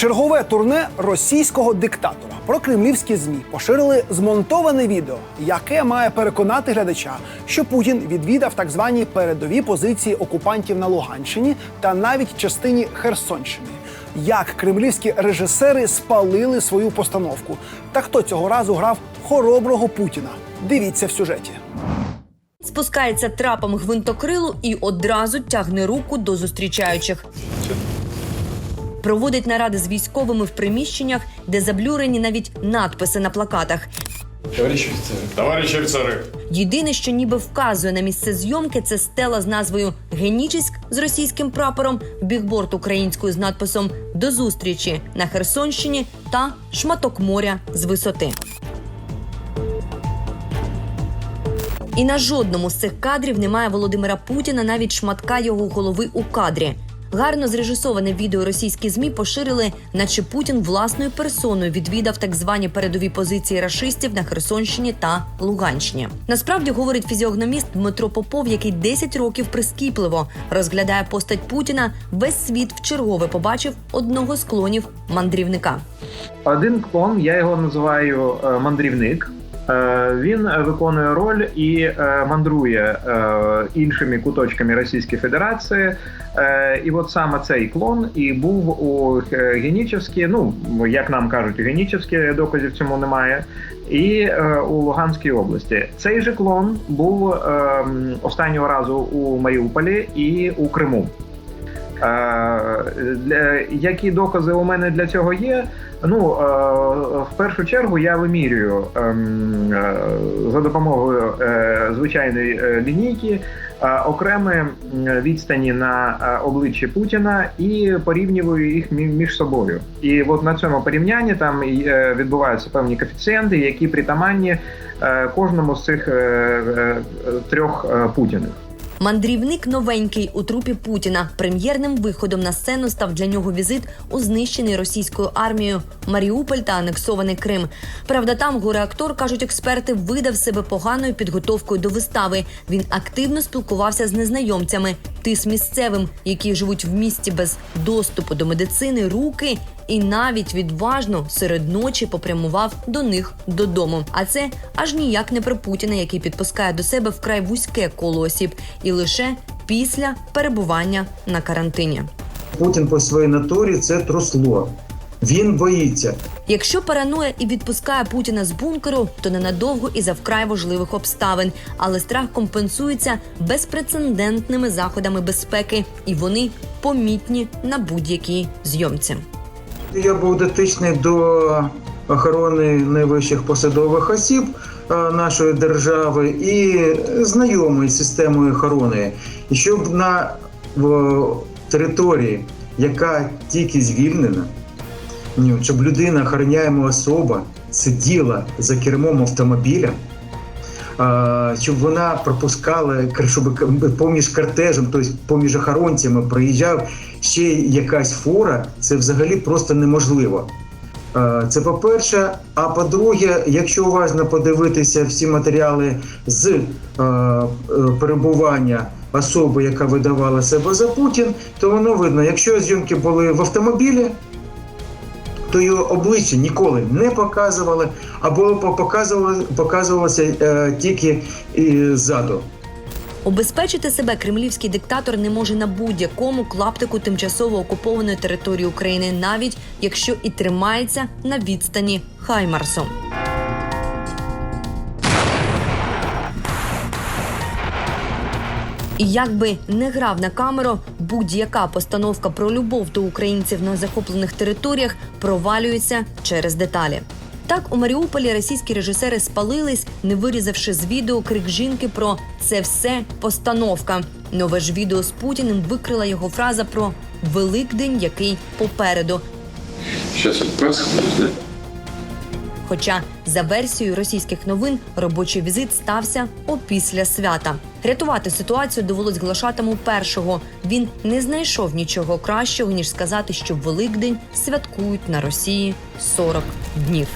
Чергове турне російського диктатора про кремлівські змі поширили змонтоване відео, яке має переконати глядача, що Путін відвідав так звані передові позиції окупантів на Луганщині та навіть частині Херсонщини. Як кремлівські режисери спалили свою постановку, та хто цього разу грав хороброго Путіна? Дивіться в сюжеті. Спускається трапом гвинтокрилу і одразу тягне руку до зустрічаючих. Проводить наради з військовими в приміщеннях, де заблюрені навіть надписи на плакатах. Товарищ офицер. Товарищ офицеры, Єдине, що ніби вказує на місце зйомки, це стела з назвою Генічеськ з російським прапором, бігборд українською з надписом До зустрічі на Херсонщині та шматок моря з висоти. І на жодному з цих кадрів немає Володимира Путіна, навіть шматка його голови у кадрі. Гарно зрежисоване відео російські змі поширили, наче Путін власною персоною відвідав так звані передові позиції рашистів на Херсонщині та Луганщині. Насправді говорить фізіогноміст Дмитро Попов, який 10 років прискіпливо розглядає постать Путіна. Весь світ вчергове побачив одного з клонів мандрівника. Один клон, я його називаю е, мандрівник. Е, Він е, виконує роль і е, мандрує іншими куточками Російської Федерації. І от саме цей клон і був у Генічевській, ну як нам кажуть, у Генічевській доказів цьому немає. І у Луганській області цей же клон був е, останнього разу у Маріуполі і у Криму. Для- які докази у мене для цього є? Ну, в першу чергу я вимірюю ем, е, за допомогою е, звичайної е, лінійки окремі відстані на обличчі Путіна і порівнюю їх між собою. І от на цьому порівнянні там відбуваються певні коефіцієнти, які притаманні кожному з цих трьох путіних. Мандрівник новенький у трупі Путіна. Прем'єрним виходом на сцену став для нього візит у знищений російською армією Маріуполь та анексований Крим. Правда, там горе-актор, кажуть експерти, видав себе поганою підготовкою до вистави. Він активно спілкувався з незнайомцями, тис місцевим, які живуть в місті без доступу до медицини, руки. І навіть відважно серед ночі попрямував до них додому. А це аж ніяк не про Путіна, який підпускає до себе вкрай вузьке коло осіб, і лише після перебування на карантині. Путін по своїй натурі це трусло. Він боїться. Якщо параноя і відпускає Путіна з бункеру, то ненадовго і за вкрай важливих обставин. Але страх компенсується безпрецедентними заходами безпеки, і вони помітні на будь-якій зйомці. Я був дотичний до охорони найвищих посадових осіб нашої держави і знайомий з системою охорони. І щоб на в, території, яка тільки звільнена, щоб людина, охороняємо особа, сиділа за кермом автомобіля. Щоб вона пропускала, щоб поміж кортежем, тобто поміж охоронцями проїжджав ще якась фора, це взагалі просто неможливо. Це по-перше. А по-друге, якщо уважно подивитися всі матеріали з е, перебування особи, яка видавала себе за Путін, то воно видно, якщо зйомки були в автомобілі, то його обличчя ніколи не показували, або показували, показувалося е, тільки е, ззаду. Обезпечити себе кремлівський диктатор не може на будь-якому клаптику тимчасово окупованої території України, навіть якщо і тримається на відстані Хаймарсом. І як би не грав на камеру, будь-яка постановка про любов до українців на захоплених територіях провалюється через деталі. Так у Маріуполі російські режисери спалились, не вирізавши з відео крик жінки про це все постановка. Нове ж відео з Путіним викрила його фраза про Великдень, який попереду. да? Хоча за версією російських новин робочий візит стався опісля свята. Рятувати ситуацію довелось глашатому першого. Він не знайшов нічого кращого ніж сказати, що Великдень святкують на Росії 40 днів.